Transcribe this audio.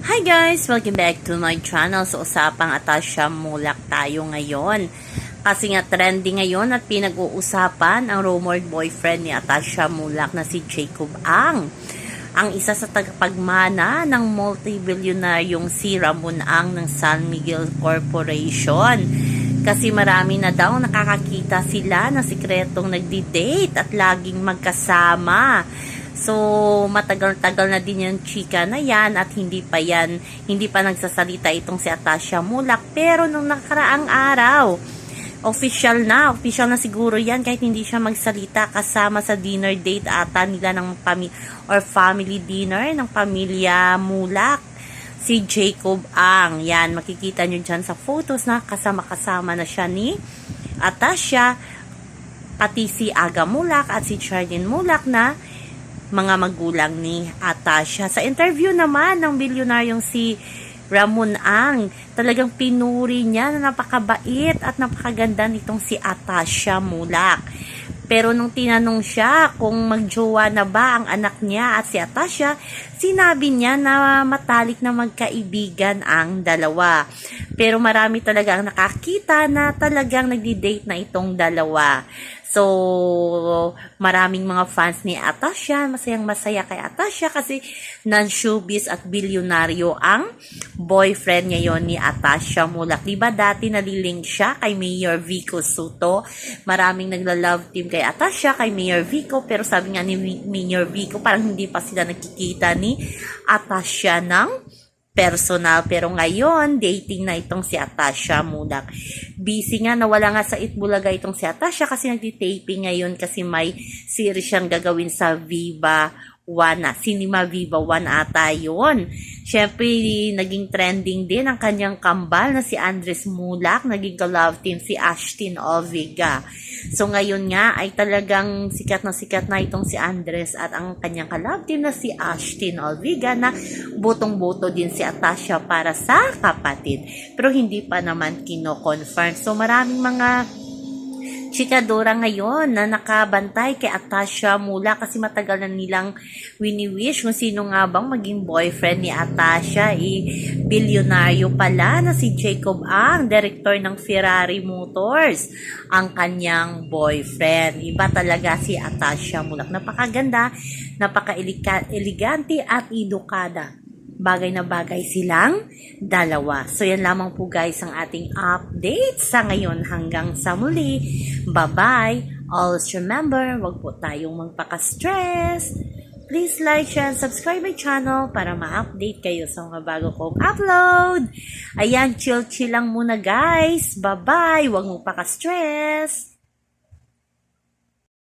Hi guys! Welcome back to my channel. So, usapang Atasha Mulak tayo ngayon. Kasi nga trending ngayon at pinag-uusapan ang rumored boyfriend ni Atasha Mulak na si Jacob Ang. Ang isa sa tagapagmana ng multi-billionaryong si Ramon Ang ng San Miguel Corporation. Kasi marami na daw nakakakita sila na sikretong nagdi-date at laging magkasama. So, matagal-tagal na din yung chika na yan at hindi pa yan, hindi pa nagsasalita itong si Atasha Mulak. Pero nung nakaraang araw, official na, official na siguro yan kahit hindi siya magsalita kasama sa dinner date ata nila ng pami or family dinner ng pamilya Mulak si Jacob Ang. Yan, makikita nyo dyan sa photos na kasama-kasama na siya ni Atasha, pati si Aga Mulak at si Charlene Mulak na mga magulang ni Atasha. Sa interview naman ng bilyonaryong si Ramon Ang, talagang pinuri niya na napakabait at napakaganda nitong si Atasha Mulak. Pero nung tinanong siya kung magjowa na ba ang anak niya at si Atasha, sinabi niya na matalik na magkaibigan ang dalawa. Pero marami talaga ang nakakita na talagang nagdi-date na itong dalawa. So, maraming mga fans ni Atasha, masayang masaya kay Atasha kasi non-showbiz at bilyonaryo ang boyfriend ngayon ni Atasha Mulak. Diba dati nalilink siya kay Mayor Vico Soto? Maraming nagla-love team kay Atasha, kay Mayor Vico, pero sabi nga ni Mayor Vico, parang hindi pa sila nakikita ni Atasha ng personal. Pero ngayon, dating na itong si Atasha Mulak. Busy nga, nawala nga sa Itbulaga itong si Atasha kasi nagtitaping ngayon kasi may series siyang gagawin sa Viva One, Cinema Viva One ata yun. Siyempre, naging trending din ang kanyang kambal na si Andres Mulak, naging ka-love team si Ashton Oviga. So ngayon nga ay talagang sikat na sikat na itong si Andres at ang kanyang ka-love team na si Ashton Oviga na butong-buto din si Atasha para sa kapatid. Pero hindi pa naman kino-confirm. So maraming mga chikadora ngayon na nakabantay kay Atasha mula kasi matagal na nilang wini-wish kung sino nga bang maging boyfriend ni Atasha. Eh, bilyonaryo pala na si Jacob Ang, director ng Ferrari Motors, ang kanyang boyfriend. Iba talaga si Atasha Mulak. Napakaganda, napaka-elegante at edukada bagay na bagay silang dalawa. So yan lamang po guys ang ating update sa ngayon hanggang sa muli. Bye-bye! Always remember, wag po tayong magpaka-stress. Please like, share, and subscribe my channel para ma-update kayo sa mga bago kong upload. Ayan, chill-chill lang muna guys. Bye-bye! Huwag mong paka-stress.